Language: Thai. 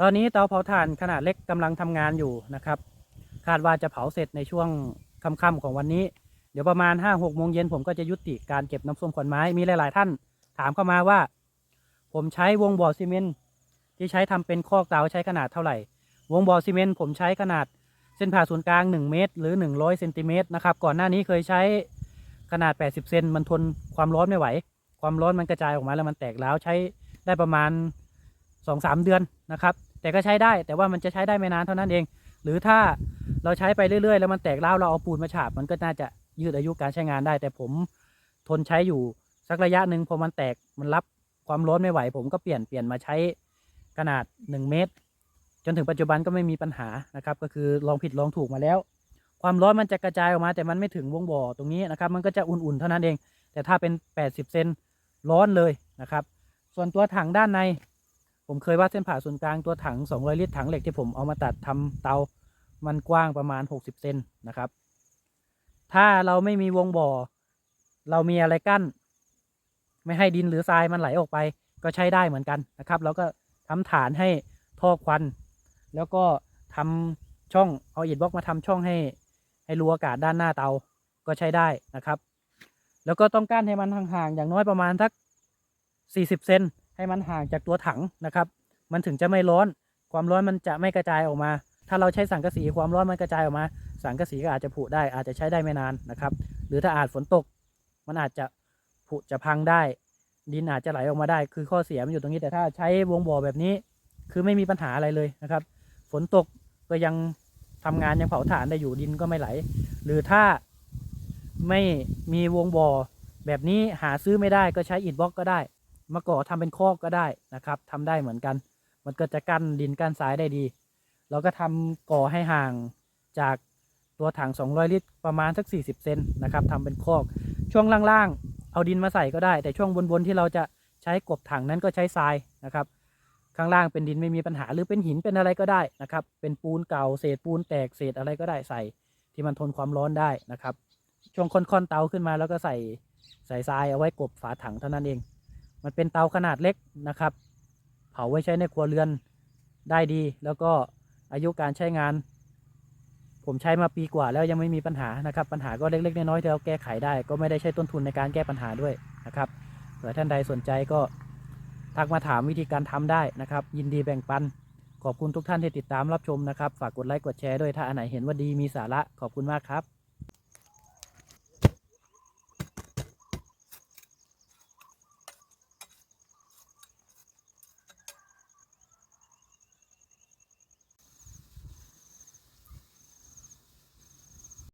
ตอนนี้เตาเผาถ่านขนาดเล็กกำลังทำงานอยู่นะครับ คาดว่าจะเผาเสร็จในช่วงค่ำๆของวันนี้ เดี๋ยวประมาณ5้าหกโมงเย็นผมก็จะยุติการเก็บน้ำส้มขวัญไม้ มีหลาย ๆ ท่านถามเข้ามาว่า ผมใช้วงบ่อซีเมนต์ที่ใช้ทำเป็นคอกเตาใช้ขนาดเท่าไหร่ วงบ่อซีเมนต์ผมใช้ขนาดเส้นผ่าศูนย์กลาง 1 เมตร หรือ 100เซนติเมตรนะครับ ก่อนหน้านี้เคยใช้ขนาด 80 เซนมันทนความร้อนไม่ไหว ความร้อนมันกระจายออกมาแล้วมันแตกร้วใช้ได้ประมาณ 2-3 เดือนนะครับ แต่ก็ใช้ได้แต่ว่ามันจะใช้ได้ไม่นานเท่านั้นเอง หรือถ้าเราใช้ไปเรื่อยๆ แล้วมันแตกร้าเราเอาปูนมาฉาบ มันก็น่าจะยืดอายุการใช้งานได้ แต่ผมทนใช้อยู่สักระยะหนึ่งพอมันแตกมันรับความร้อนไม่ไหว ผมก็เปลี่ยนเปลี่ยนมาใช้ขนาด 1 เมตร จนถึงปัจจุบันก็ไม่มีปัญหานะครับ ก็คือลองผิดลองถูกมาแล้ว ความร้อนมันจะกระจายออกมา แต่มันไม่ถึงวงบ่อตรงนี้นะครับ มันก็จะอุ่นๆเท่านั้นเอง แต่ถ้าเป็น 80 เซนร้อนเลยนะครับ ส่วนตัวถังด้านใน ผมเคยวัดเส้นผ่าศูนย์กลางตัวถัง 200 ลิตรถังเหล็กที่ผมเอามาตัดทำเตา มันกว้างประมาณ 60 เซนนะครับ ถ้าเราไม่มีวงบ่อ เรามีอะไรกั้น ไม่ให้ดินหรือทรายมันไหลออกไป ก็ใช้ได้เหมือนกันนะครับ แล้วก็ทำฐานให้ท่อควัน แล้วก็ทำช่องเอาอิฐบล็อกมาทำช่องให้ ให้รูอากาศด้านหน้าเตาก็ใช้ได้นะครับ แล้วก็ต้องกั้นให้มันห่างๆอย่างน้อยประมาณสัก 40 เซน ให้มันห่างจากตัวถังนะครับ มันถึงจะไม่ร้อน ความร้อนมันจะไม่กระจายออกมา ถ้าเราใช้สังกะสีความร้อนมันกระจายออกมา สังกะสีก็อาจจะผุได้ อาจจะใช้ได้ไม่นานนะครับ หรือถ้าอาจฝนตก มันอาจจะผุจะพังได้ ดินอาจจะไหลออกมาได้ คือข้อเสียมันอยู่ตรงนี้แต่ถ้าใช้วงบ่อแบบนี้ คือไม่มีปัญหาอะไรเลยนะครับ ฝนตกก็ยังทำงานยังเผาถ่านได้อยู่ดินก็ไม่ไหล หรือถ้าไม่มีวงบ่อแบบนี้หาซื้อไม่ได้ก็ใช้อิฐบล็อกก็ได้ มาก่อทำเป็นคอกก็ได้นะครับทำได้เหมือนกัน มันก็จะกั้นดินกั้นทรายได้ดี เราก็ทำก่อให้ห่างจากตัวถัง 200 ลิตร ประมาณสัก 40 เซนนะครับทำเป็นคอก ช่วงล่างๆ เอาดินมาใส่ก็ได้ แต่ช่วงบนๆ ที่เราจะใช้กบถังนั้นก็ใช้ทรายนะครับ ข้างล่างเป็นดินไม่มีปัญหาหรือเป็นหินเป็นอะไรก็ได้นะครับ เป็นปูนเก่าเศษปูนแตกเศษอะไรก็ได้ใส่ ที่มันทนความร้อนได้นะครับ ช่วงค่อนๆเตาขึ้นมาแล้วก็ใส่ใส่ทรายเอาไว้กบฝาถังเท่านั้นเอง มันเป็นเตาขนาดเล็กนะครับ เผาไว้ใช้ในครัวเรือนได้ดี แล้วก็อายุการใช้งาน ผมใช้มาปีกว่าแล้วยังไม่มีปัญหานะครับ ปัญหาก็เล็กๆน้อยๆที่เราแก้ไขได้ ก็ไม่ได้ใช้ต้นทุนในการแก้ปัญหาด้วยนะครับเผื่อท่านใดสนใจก็ทักมาถามวิธีการทำได้นะครับ ยินดีแบ่งปัน ขอบคุณทุกท่านที่ติดตามรับชมนะครับ ฝากกดไลค์กดแชร์ด้วยถ้าอันไหนเห็นว่าดีมีสาระขอบคุณมากครับ